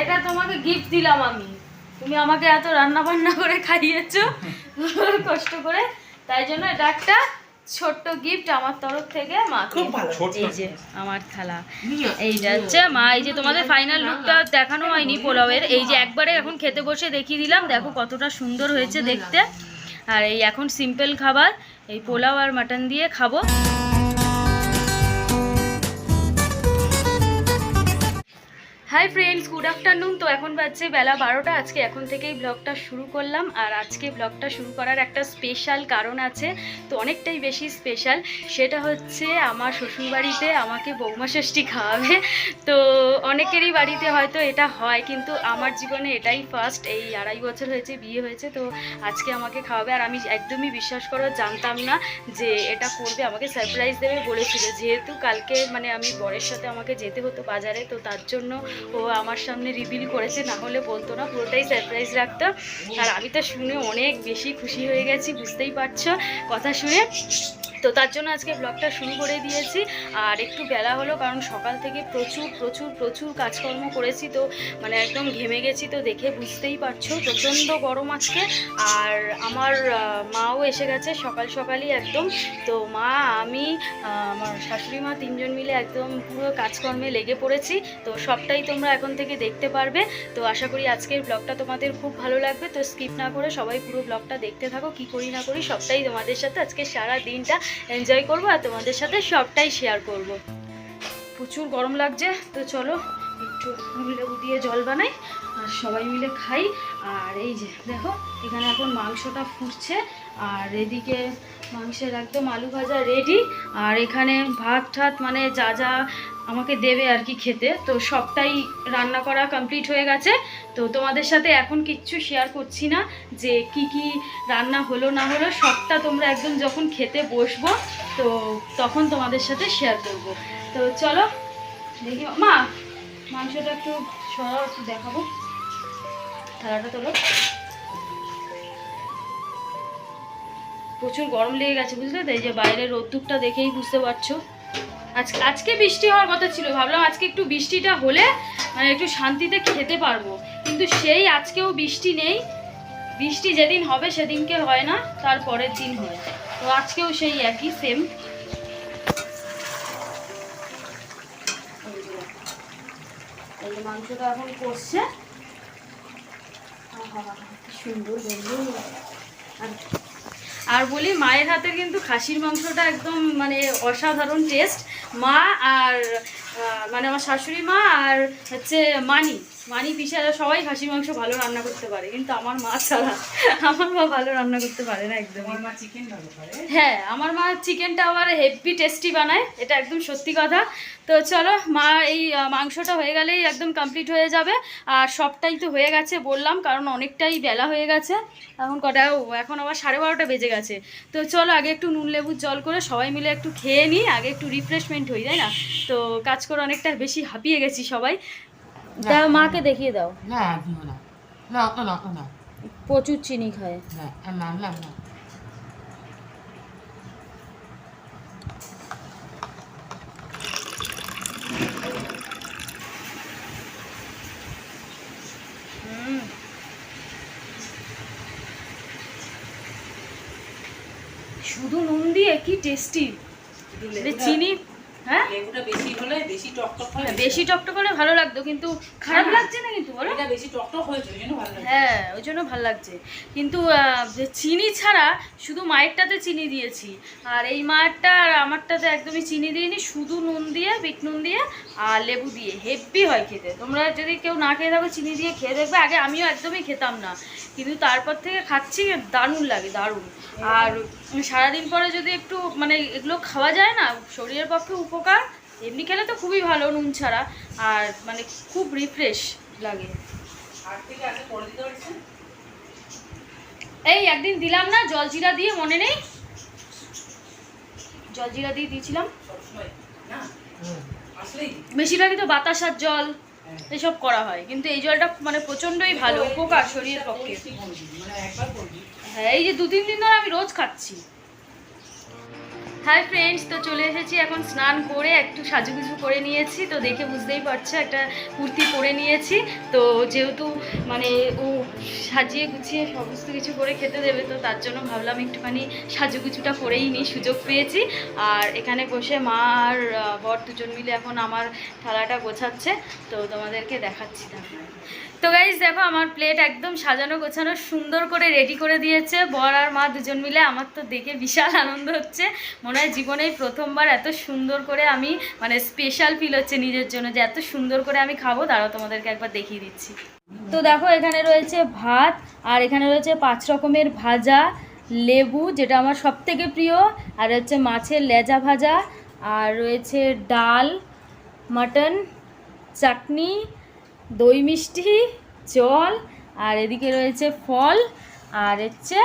এটা তোমাকে গিফট দিলাম আমি। তুমি আমাকে এত রান্না বান্না করে খাইয়েছো কষ্ট করে। তাই জন্য এটা একটা ছোট্ট গিফট আমার তরফ থেকে খুব এই যে আমার থালা। এইটা হচ্ছে মা এই যে তোমাদের ফাইনাল লুকটা দেখানো হয়নি পোলাওয়ের। এই যে একবারে এখন খেতে বসে দেখিয়ে দিলাম দেখো কতটা সুন্দর হয়েছে দেখতে। আর এই এখন সিম্পল খাবার এই পোলাও আর মাটন দিয়ে খাব। হাই ফ্রেন্ডস গুড আফটারনুন তো এখন বাজছে বেলা বারোটা। আজকে এখন থেকেই ব্লগটা শুরু করলাম। আর আজকে ব্লগটা শুরু করার একটা স্পেশাল কারণ আছে। তো অনেকটাই বেশি স্পেশাল সেটা হচ্ছে আমার শ্বশুরবাড়িতে আমাকে বৌমা ষষ্ঠী খাওয়াবে। তো অনেকেরই বাড়িতে হয়তো এটা হয়, কিন্তু আমার জীবনে এটাই ফার্স্ট এই আড়াই বছর হয়েছে, বিয়ে হয়েছে। তো আজকে আমাকে খাওয়াবে। আর আমি একদমই বিশ্বাস করো, জানতাম না যে এটা করবে। আমাকে সারপ্রাইজ দেবে বলেছিল। যেহেতু কালকে মানে আমি বরের সাথে আমাকে যেতে হতো বাজারে, তো তার জন্য ও আমার সামনে রিভিল করেছে না হলে বলতো না, পুরোটাই সারপ্রাইজ রাখতো আর আমি তো শুনে অনেক বেশি খুশি হয়ে গেছি, বুঝতেই পারছ, কথা শুনে। তো তার জন্য আজকে ব্লগটা শুরু করে দিয়েছি। আর একটু বেলা হলো, কারণ সকাল থেকে প্রচুর প্রচুর প্রচুর কাজকর্ম করেছি তো মানে একদম ঘেমে গেছি তো দেখে বুঝতেই পারছ, প্রচণ্ড গরম আজকে। আর আমার মাও এসে গেছে সকাল সকালই একদম। তো মা, আমি আমার শাশুড়ি মা তিনজন মিলে একদম পুরো কাজকর্মে লেগে পড়েছি। তো সবটাই তোমরা এখন থেকে দেখতে পারবে। তো আশা করি আজকের ব্লগটা তোমাদের খুব ভালো লাগবে। তো স্কিপ না করে সবাই পুরো ব্লগটা দেখতে থাকো, কি করি না করি সবটাই তোমাদের সাথে আজকে সারা দিনটা এনজয় করব আর তোমাদের সাথে সবটাই শেয়ার করব। প্রচুর গরম লাগছে, তো চলো একটু লেবু দিয়ে জল বানাই, আর সবাই মিলে খাই। আর এই যে, দেখো, এখানে এখন মাংসটা ফুটছে, আর এদিকে মাংসের একদম আলু ভাজা রেডি আর এখানে ভাত ঠাত মানে যা যা আমাকে দেবে আর কি খেতে, তো সবটাই রান্না করা কমপ্লিট হয়ে গেছে। তো তোমাদের সাথে এখন কিচ্ছু শেয়ার করছি না যে কি কি রান্না হলো না হলো, সবটা তোমরা একদম যখন খেতে বসবো, তো তখন তোমাদের সাথে শেয়ার করব। তো চলো, দেখি মা, মাংসটা একটু সরাও, একটু দেখাবো। থালাটা তোলো। প্রচুর গরম লেগে গেছে, বুঝলে তো? এই যে বাইরের রোদ্দুরটা দেখেই বুঝতে পারছ। আজকে আজকে বৃষ্টি হওয়ার কথা ছিল, ভাবলাম আজকে একটু বৃষ্টিটা হলে মানে একটু শান্তিতে খেতে পারব। কিন্তু সেই আজকেও বৃষ্টি নেই। বৃষ্টি যেদিন হবে সেদিনকে হয় না, তার পরের দিন হয়। তো আজকেও সেই একই সেম মাংসটা এখন করছে সুন্দর গন্ধ। আর আর বলি মায়ের হাতের কিন্তু খাসির মাংসটা একদম মানে অসাধারণ টেস্ট মা আর মানে আমার শাশুড়ি মা আর হচ্ছে মানি। মানি পিসারা সবাই খাসির মাংস ভালো রান্না করতে পারে কিন্তু আমার মা ছাড়া আমার মা ভালো রান্না করতে পারে না একদম আমার মা চিকেন ভালো করে হ্যাঁ আমার মা চিকেনটা আবার হেভি টেস্টি বানায় এটা একদম সত্যি কথা। তো চলো মা এই মাংসটা হয়ে গেলেই একদম কমপ্লিট হয়ে যাবে। আর সবটাই তো হয়ে গেছে বললাম কারণ অনেকটাই বেলা হয়ে গেছে। এখন কটা এখন আবার সাড়ে বারোটা বেজে গেছে। তো চলো আগে একটু নুন লেবুর জল করে সবাই মিলে একটু খেয়ে নিই আগে একটু রিফ্রেশমেন্ট হই তাই না? তো কাজ করে অনেকটা বেশি হাঁপিয়ে গেছি সবাই। তা মাকে দেখিয়ে দাও। না দিও না। না না না না। প্রচুর চিনি খায়। না না না না। শুধু নুন দিয়ে কি টেস্টি চিনি হ্যাঁ? লেবুটা বেশি হলে বেশি টক টক হলে বেশি টকটক হলে ভালো লাগতো কিন্তু খারাপ লাগছে না কিন্তু বলো? এটা বেশি টক টক হয়েছে ওই জন্য ভালো লাগে হ্যাঁ ওই জন্য ভালো লাগছে। কিন্তু আহ, যে চিনি ছাড়া শুধু মায়েরটাতে চিনি দিয়েছি আর এই মায়েরটা আর আমারটাতে একদমই চিনি দিইনি শুধু নুন দিয়ে বিট নুন দিয়ে আর লেবু দিয়ে হেভি হয় খেতে। তোমরা যদি কেউ না খেয়ে থাকো চিনি দিয়ে খেয়ে দেখবে আগে আমিও একদমই খেতাম না। কিন্তু তারপর থেকে খাচ্ছি দারুণ লাগে দারুণ। আর সারাদিন পরে যদি একটু মানে এগুলো খাওয়া যায় না শরীরের পক্ষে উপকার এমনি খেলে তো খুবই ভালো নুন ছাড়া। আর মানে খুব রিফ্রেশ লাগে। এই একদিন দিলাম না জলজিরা দিয়ে মনে নেই? জলজিরা দিয়ে দিয়েছিলাম। সবসময় না? বেশিরভাগই তো বাতাসার জল এসব করা হয়। কিন্তু এই জলটা মানে প্রচণ্ডই ভালো উপকার শরীরের পক্ষে। মানে হ্যাঁ এই যে দু তিন দিন ধরে আমি রোজ খাচ্ছি। হাই ফ্রেন্ডস তো চলে এসেছি এখন স্নান করে, একটু সাজুগুজু করে নিয়েছি। তো দেখে বুঝতেই পারছ, একটা কুর্তি পরে নিয়েছি। তো যেহেতু মানে ও সাজিয়ে গুছিয়ে সমস্ত কিছু করে খেতে দেবে, তো তার জন্য ভাবলাম একটুখানি সাজুগুজুটা করেই নিই, সুযোগ পেয়েছি। আর এখানে বসে মা আর বর দুজন মিলে এখন আমার থালাটা গোছাচ্ছে। তো তোমাদেরকে দেখাচ্ছি তারপরে তো গাইজ দেখো আমার প্লেট একদম সাজানো গোছানো, সুন্দর করে রেডি করে দিয়েছে। বর আর মা দুজন মিলে, আমার তো দেখে বিশাল আনন্দ হচ্ছে। মনে হয় জীবনে প্রথমবার এত সুন্দর করে আমি মানে স্পেশাল ফিল হচ্ছে নিজের জন্য যে এত সুন্দর করে আমি খাব, তারাও তোমাদেরকে একবার দেখিয়ে দিচ্ছি। তো দেখো, এখানে রয়েছে ভাত, আর এখানে রয়েছে পাঁচ রকমের ভাজা, লেবু, যেটা আমার সব থেকে প্রিয়, আর হচ্ছে মাছের লেজা ভাজা, আর রয়েছে ডাল, মাটন, চাটনি, দই মিষ্টি, জল, আর এদিকে রয়েছে ফল, আর হচ্ছে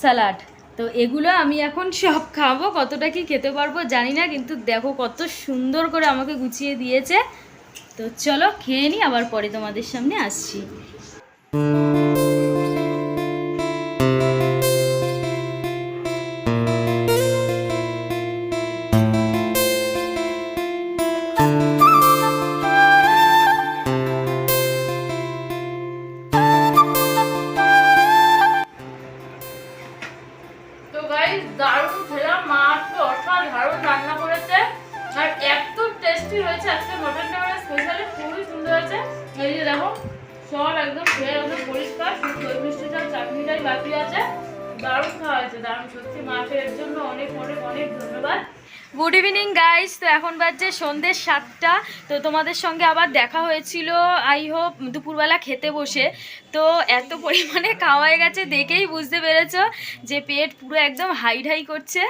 স্যালাড তো এগুলো আমি এখন সব খাব, কতটা কি খেতে পারব জানি না, কিন্তু দেখো কত সুন্দর করে আমাকে গুছিয়ে দিয়েছে। তো চলো খেয়ে নিই আবার পরে তোমাদের সামনে আসছি। বাকি আছে। দারুণ খাওয়া হয়েছে দারুণ। সত্যি জন্য অনেক অনেক অনেক ধন্যবাদ। গুড ইভিনিং গাইস তো এখন বাজছে সন্ধ্যে সাতটা। তো তোমাদের সঙ্গে আবার দেখা হয়েছিল আই হোপ দুপুরবেলা খেতে বসে। তো এত পরিমাণে খাওয়া হয়ে গেছে, দেখেই বুঝতে পেরেছ যে পেট পুরো একদম হাই হাই করছে।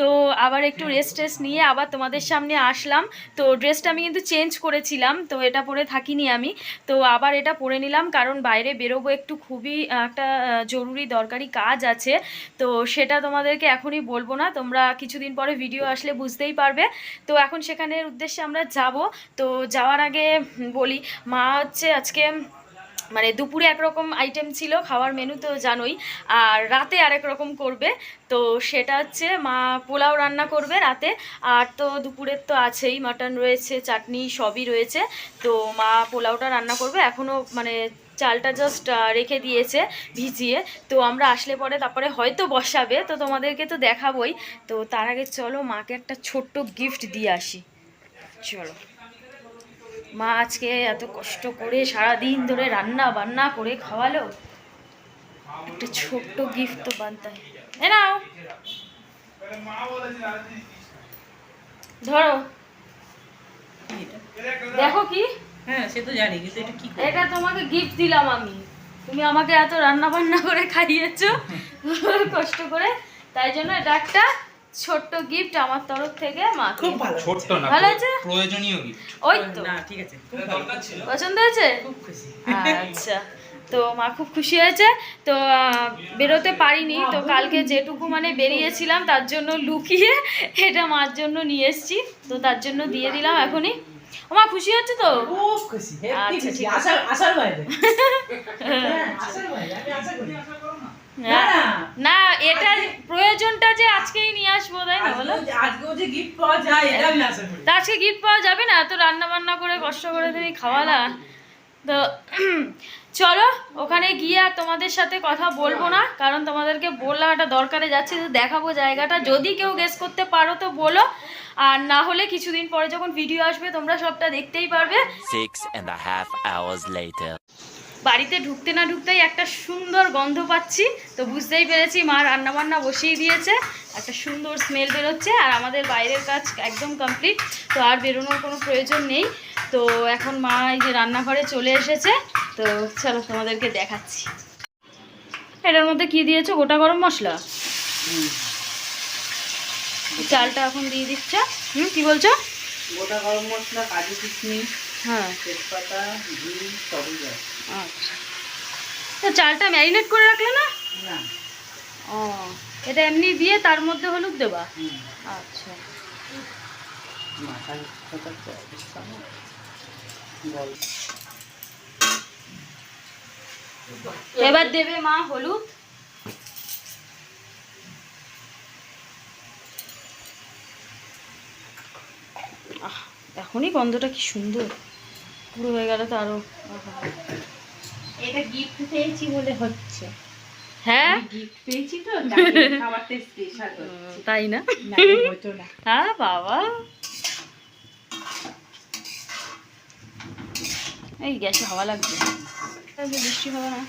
তো আবার একটু রেস্ট টেস্ট নিয়ে আবার তোমাদের সামনে আসলাম। তো ড্রেসটা আমি কিন্তু চেঞ্জ করেছিলাম, তো এটা পরে থাকিনি আমি। তো আবার এটা পরে নিলাম, কারণ বাইরে বেরোবো একটু খুবই একটা জরুরি দরকারি কাজ আছে। তো সেটা তোমাদেরকে এখনই বলব না, তোমরা কিছুদিন পরে ভিডিও আসলে বুঝতেই পারবে। তো এখন সেখানের উদ্দেশ্যে আমরা যাব। তো যাওয়ার আগে বলি, মা হচ্ছে আজকে মানে দুপুরে একরকম আইটেম ছিল, খাওয়ার মেনু তো জানোই, আর রাতে আরেক রকম করবে, তো সেটা হচ্ছে মা পোলাও রান্না করবে রাতে, আর তো দুপুরের তো আছেই মাটন রয়েছে, চাটনি সবই রয়েছে, তো মা পোলাওটা রান্না করবে এখনও মানে চালটা জাস্ট রেখে দিয়েছে ভিজিয়ে, তো আমরা আসলে পরে তারপরে হয়তো বসাবে, তো তোমাদেরকে তো দেখাবই, তো তার আগে চলো মাকে একটা ছোট্ট গিফট দিয়ে আসি, চলো। মা আজকে এত কষ্ট করে সারা দিন ধরে রান্না বান্না করে খাওয়ালো। একটা ছোট্ট গিফট তো বানতে হয়। এ নাও। ধরো। দেখো কি? হ্যাঁ সে তো জানি কিন্তু এটা কি করে? এটা তোমাকে গিফট দিলাম আমি। তুমি আমাকে এত রান্না বান্না করে খাইয়েছো। কষ্ট করে। তাই জন্য এটা একটা ছোট্ট গিফট আমার তরফ থেকে মা খুব ভালো ছোট্ট না ভালো আছে? প্রয়োজনীয় কি ওই তো। না ঠিক আছে। দরকার ছিল। পছন্দ হয়েছে? খুব খুশি। আচ্ছা। তো মা খুব খুশি হয়েছে। তো বেরোতে পারিনি। তো কালকে যেটুকু মানে বেরিয়েছিলাম তার জন্য লুকিয়ে এটা মার জন্য নিয়ে এসেছি। তো তার জন্য দিয়ে দিলাম এখনই। ও মা খুশি হচ্ছে তো? খুব খুশি। হেব্বি আচ্ছা, ঠিক আছে। আশার আশার বাইরে। হ্যাঁ, আশার বাইরে। আমি আশা করি। না হ্যাঁ। না। না এটা প্রয়োজনটা যে আজকেই নিয়ে আসব তাই না বলো? আজকেও যে- গিফট পাওয়া যায় এটা আমি আশা করি। তা আজকে গিফট পাওয়া যাবে না? এত রান্না বান্না করে কষ্ট করে তুমি খাওয়ালা। তো চলো ওখানে গিয়ে আর তোমাদের সাথে কথা বলব না কারণ তোমাদেরকে বললাম একটা দরকারে যাচ্ছে তো দেখাবো জায়গাটা। যদি কেউ গেস করতে পারো তো বলো। আর না হলে কিছুদিন পরে যখন ভিডিও আসবে তোমরা সবটা দেখতেই পারবে। বাড়িতে ঢুকতে না ঢুকতেই একটা সুন্দর গন্ধ পাচ্ছি। তো বুঝতেই পেরেছি মা রান্না বান্না বসিয়ে দিয়েছে। একটা সুন্দর স্মেল বেরোচ্ছে আর আমাদের বাইরের কাজ একদম কমপ্লিট তো আর বেরোনোর কোনো প্রয়োজন নেই। তো এখন মা এই যে রান্নাঘরে চলে এসেছে তো চলো তোমাদেরকে দেখাচ্ছি। এটার মধ্যে কি দিয়েছ? গোটা গরম মশলা? চালটা এখন দিয়ে দিচ্ছে। হুম কি বলছো? গোটা গরম মশলা কাজু কিশমিশ হ্যাঁ। তেজপাতা ঘি সবই আচ্ছা। তো চালটা ম্যারিনেট করে রাখলে না? না। ও এটা এমনি দিয়ে তার মধ্যে হলুদ দেবা? আচ্ছা। এবার দেবে মা হলুদ। এখনই গন্ধটা কি সুন্দর। পুরো হয়ে গেল তো আরও আহা। এটা গিফট পেয়েছি বলে হচ্ছে। হ্যাঁ? গিফট পেয়েছি তো খাবারটা স্পেশাল তাই না? না হতো না। হ্যাঁ বাবা। এই গ্যাসে হাওয়া লাগবে বৃষ্টি হবে না।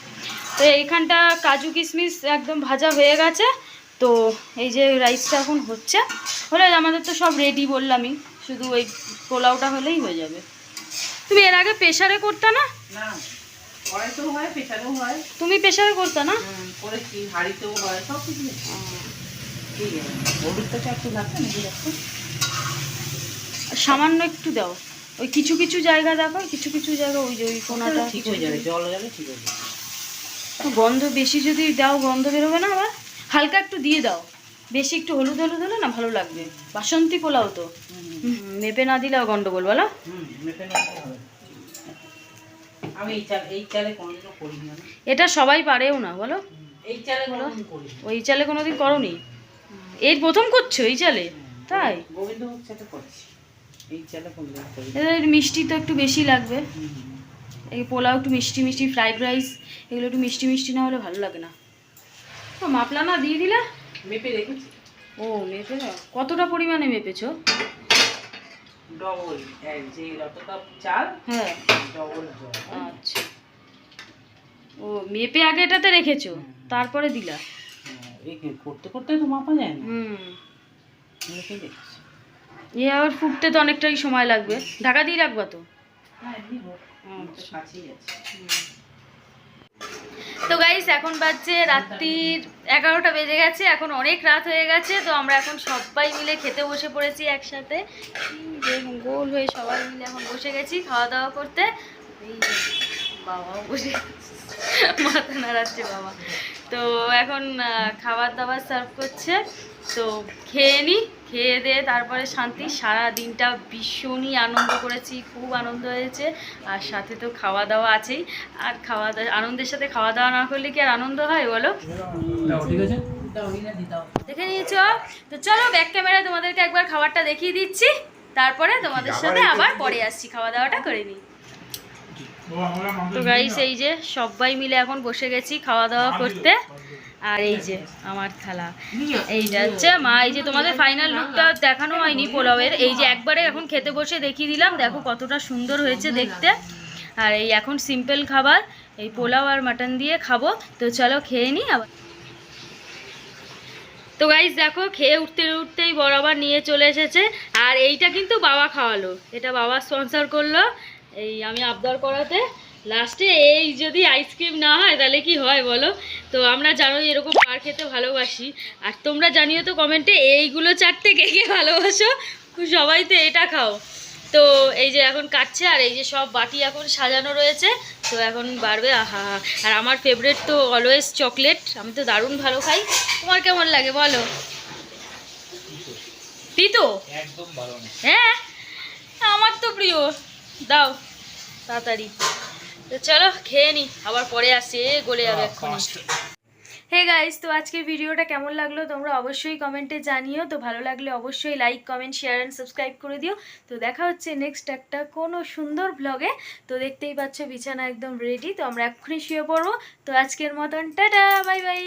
তো এইখানটা কাজু কিশমিশ একদম ভাজা হয়ে গেছে। তো এই যে রাইসটা এখন হচ্ছে হলে আমাদের তো সব রেডি বললামই। শুধু ওই পোলাওটা হলেই হয়ে যাবে। তুমি এর আগে প্রেশারে করতে না। কড়াইতেও হয় প্রেশারেও হয়। তুমি প্রেশারে করতে না? করেছি হাঁড়িতেও হয় সব কিছু। ঠিক আছে। হলুদটা চারটে লাগবে নাকি দেখো সামান্য একটু দাও। ওই কিছু কিছু জায়গা দেখো কিছু কিছু জায়গা ওই যে ওই কোনাটা ঠিক হয়ে যাবে জল যাবে ঠিক হয়ে যাবে। গন্ধ বেশি যদি দাও গন্ধ বেরোবে না আবার। হালকা একটু দিয়ে দাও। বেশি একটু হলুদ হলুদ হলে না ভালো লাগবে। বাসন্তী পোলাও তো। মেপে না দিলেও গন্ডগোল বলো। মেপে হবে। আমি এই চাল এই চালে কোনোদিনও করি না এটা সবাই পারেও না বলো। এই চালে কোনোদিন করি না। ওই চালে কোনোদিন করনি? এই প্রথম করছ এই চালে? তাই? গোবিন্দভোগ চালে করছি। এই চালে কোনোদিন করি না। মিষ্টি তো একটু বেশি লাগবে। এই পোলাও একটু মিষ্টি মিষ্টি ফ্রাইড রাইস এগুলো একটু মিষ্টি মিষ্টি না হলে ভালো লাগে না। মাপলা না দিয়ে দিলে? মেপে রেখেছি। ও মেপে কতটা পরিমাণে মেপেছো? ডবল এক যে যতটা চাল হ্যাঁ। ডবল আচ্ছা। ও মেপে আগে এটাতে রেখেছো? তারপরে দিলা? হ্যাঁ, করতে করতে তো মাপা যায় না। হুম। এ আবার ফুটতে তো অনেকটাই সময় লাগবে। ঢাকা দিয়ে রাখবা তো? হ্যাঁ আচ্ছা। কাছেই আছে। তো গাইস এখন বাজছে রাত্রির এগারোটা বেজে গেছে, এখন অনেক রাত হয়ে গেছে, তো আমরা এখন সবাই মিলে খেতে বসে পড়েছি একসাথে। গোল হয়ে সবাই মিলে এখন বসে গেছি খাওয়া দাওয়া করতে। বাবাও বসে মাথা নাড়াচ্ছে বাবা। তো এখন খাবার দাবার সার্ভ করছে। তো খেয়ে নিই খেয়ে দিয়ে তারপরে শান্তি। সারা দিনটা ভীষণই আনন্দ করেছি খুব আনন্দ হয়েছে। আর সাথে তো খাওয়া দাওয়া আছেই। আর খাওয়া দাওয়া আনন্দের সাথে খাওয়া দাওয়া না করলে কি আর আনন্দ হয় বলো? দেখে নিয়েছো? তো চলো ব্যাক ক্যামেরা তোমাদেরকে একবার খাবারটা দেখিয়ে দিচ্ছি। তারপরে তোমাদের সাথে আবার পরে আসছি খাওয়া দাওয়াটা করে নিই। তো গাইস এই যে সবাই মিলে এখন বসে গেছি খাওয়া দাওয়া করতে। আর এই যে আমার থালা এইটা হচ্ছে মা, এই যে তোমাদের ফাইনাল লুকটা দেখানো হয়নি পোলাওয়ের। এই যে একবারে এখন খেতে বসে দেখিয়ে দিলাম, দেখো কতটা সুন্দর হয়েছে দেখতে। আর এই এখন সিম্পল খাবার, এই পোলাও আর মাটন দিয়ে খাব। তো চলো খেয়ে নিই আবার তো গাইস দেখো খেয়ে উঠতে উঠতেই বরাবর নিয়ে চলে এসেছে। আর এইটা কিন্তু বাবা খাওয়ালো। এটা বাবা স্পন্সর করল, এই আমি আবদার করাতে। লাস্টে এই যদি আইসক্রিম না হয় তাহলে কি হয় বলো? তো আমরা জানোই এরকম পার খেতে ভালোবাসি। আর তোমরা জানিও তো কমেন্টে এইগুলো চারটে কে কে ভালোবাসো? সবাই তো এটা খাও। তো এই যে এখন কাটছে আর এই যে সব বাটি এখন সাজানো রয়েছে তো এখন বাড়বে আহা। আর আমার ফেভারিট তো অলওয়েজ চকলেট আমি তো দারুণ ভালো খাই। তোমার কেমন লাগে বলো? তিতো? হ্যাঁ? আমার তো প্রিয়। দাও তাড়াতাড়ি। তো চলো খেয়ে নি আবার পরে আসি গলে যাবে এক্ষুনি। হে গাইস তো আজকের ভিডিওটা কেমন লাগল তোমরা অবশ্যই কমেন্টে জানিও তো ভালো লাগলে অবশ্যই like comment share and subscribe করে দিও। তো দেখা হচ্ছে নেক্সট একটা কোনো সুন্দর ব্লগে তো দেখতেই পাচ্ছ বিছানা একদম রেডি তো আমরা এক্ষুনি শুয়ে পড়ব। তো আজকের মতন টাটা বাই বাই